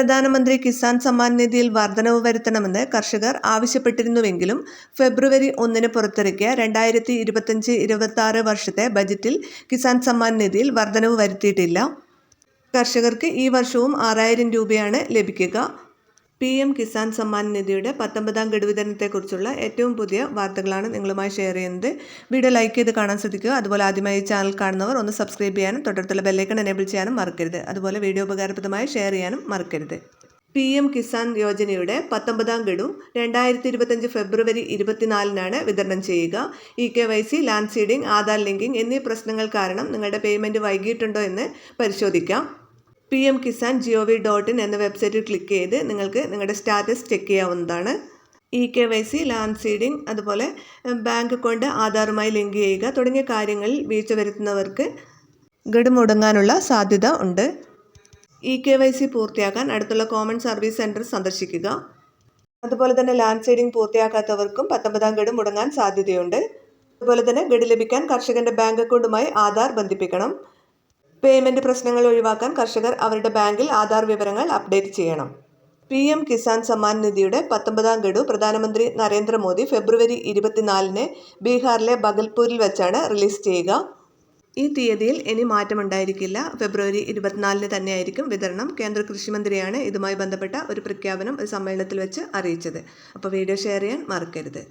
പ്രധാനമന്ത്രി കിസാൻ സമ്മാൻ നിധിയിൽ വർധനവ് വരുത്തണമെന്ന് കർഷകർ ആവശ്യപ്പെട്ടിരുന്നുവെങ്കിലും ഫെബ്രുവരി ഒന്നിന് പുറത്തിറക്കിയ രണ്ടായിരത്തി ഇരുപത്തഞ്ച് ഇരുപത്തി വർഷത്തെ ബജറ്റിൽ കിസാൻ സമ്മാൻ നിധിയിൽ വർധനവ് വരുത്തിയിട്ടില്ല. കർഷകർക്ക് ഈ വർഷവും ആറായിരം രൂപയാണ് ലഭിക്കുക. പി എം കിസാൻ സമ്മാൻ നിധിയുടെ പത്തൊമ്പതാം ഗഡു വിതരണത്തെക്കുറിച്ചുള്ള ഏറ്റവും പുതിയ വാർത്തകളാണ് നിങ്ങളുമായി ഷെയർ ചെയ്യുന്നത്. വീഡിയോ ലൈക്ക് ചെയ്ത് കാണാൻ ശ്രദ്ധിക്കുക. അതുപോലെ ആദ്യമായി ഈ ചാനൽ കാണുന്നവർ ഒന്ന് സബ്സ്ക്രൈബ് ചെയ്യാനും തൊട്ടടുത്തുള്ള ബെല്ലൈക്കൺ എനേബിൾ ചെയ്യാനും മറക്കരുത്. അതുപോലെ വീഡിയോ ഉപകാരപ്രദമായി ഷെയർ ചെയ്യാനും മറക്കരുത്. പി എം കിസാൻ യോജനയുടെ പത്തൊമ്പതാം ഗഡു രണ്ടായിരത്തി ഇരുപത്തഞ്ച് ഫെബ്രുവരി ഇരുപത്തിനാലിനാണ് വിതരണം ചെയ്യുക. E K Y C land seeding Aadhaar linking എന്നീ പ്രശ്നങ്ങൾ കാരണം നിങ്ങളുടെ പേയ്മെന്റ് വൈകിയിട്ടുണ്ടോ എന്ന് പരിശോധിക്കാം. P M Kisan G O V dot in എന്ന വെബ്സൈറ്റിൽ ക്ലിക്ക് ചെയ്ത് നിങ്ങൾക്ക് നിങ്ങളുടെ സ്റ്റാറ്റസ് ചെക്ക് ചെയ്യാവുന്നതാണ്. E K Y C land seeding അതുപോലെ ബാങ്ക് അക്കൗണ്ട് ആധാറുമായി ലിങ്ക് ചെയ്യുക തുടങ്ങിയ കാര്യങ്ങളിൽ വീഴ്ച വരുത്തുന്നവർക്ക് ഗഡുമുടങ്ങാനുള്ള സാധ്യത ഉണ്ട്. ഇ കെ വൈ സി പൂർത്തിയാക്കാൻ അടുത്തുള്ള കോമൺ സർവീസ് സെന്റർ സന്ദർശിക്കുക. അതുപോലെ തന്നെ ലാൻഡ് സീഡിംഗ് പൂർത്തിയാക്കാത്തവർക്കും പത്തൊമ്പതാം ഗഡ് മുടങ്ങാൻ സാധ്യതയുണ്ട്. അതുപോലെ തന്നെ ഗഡ് ലഭിക്കാൻ കർഷകന്റെ ബാങ്ക് അക്കൗണ്ടുമായി ആധാർ ബന്ധിപ്പിക്കണം. പേയ്മെന്റ് പ്രശ്നങ്ങൾ ഒഴിവാക്കാൻ കർഷകർ അവരുടെ ബാങ്കിൽ ആധാർ വിവരങ്ങൾ അപ്ഡേറ്റ് ചെയ്യണം. പി എം കിസാൻ സമ്മാൻ നിധിയുടെ പത്തൊമ്പതാം ഗഡു പ്രധാനമന്ത്രി നരേന്ദ്രമോദി ഫെബ്രുവരി ഇരുപത്തിനാലിന് ബീഹാറിലെ ബഗൽപൂരിൽ വെച്ചാണ് റിലീസ് ചെയ്യുക. ഈ തീയതിയിൽ ഇനി മാറ്റമുണ്ടായിരിക്കില്ല. ഫെബ്രുവരി ഇരുപത്തിനാലിന് തന്നെയായിരിക്കും വിതരണം. കേന്ദ്ര കൃഷിമന്ത്രിയാണ് ഇതുമായി ബന്ധപ്പെട്ട ഒരു പ്രഖ്യാപനം ഒരു സമ്മേളനത്തിൽ വെച്ച് അറിയിച്ചത്. അപ്പോൾ വീഡിയോ ഷെയർ ചെയ്യാൻ മറക്കരുത്.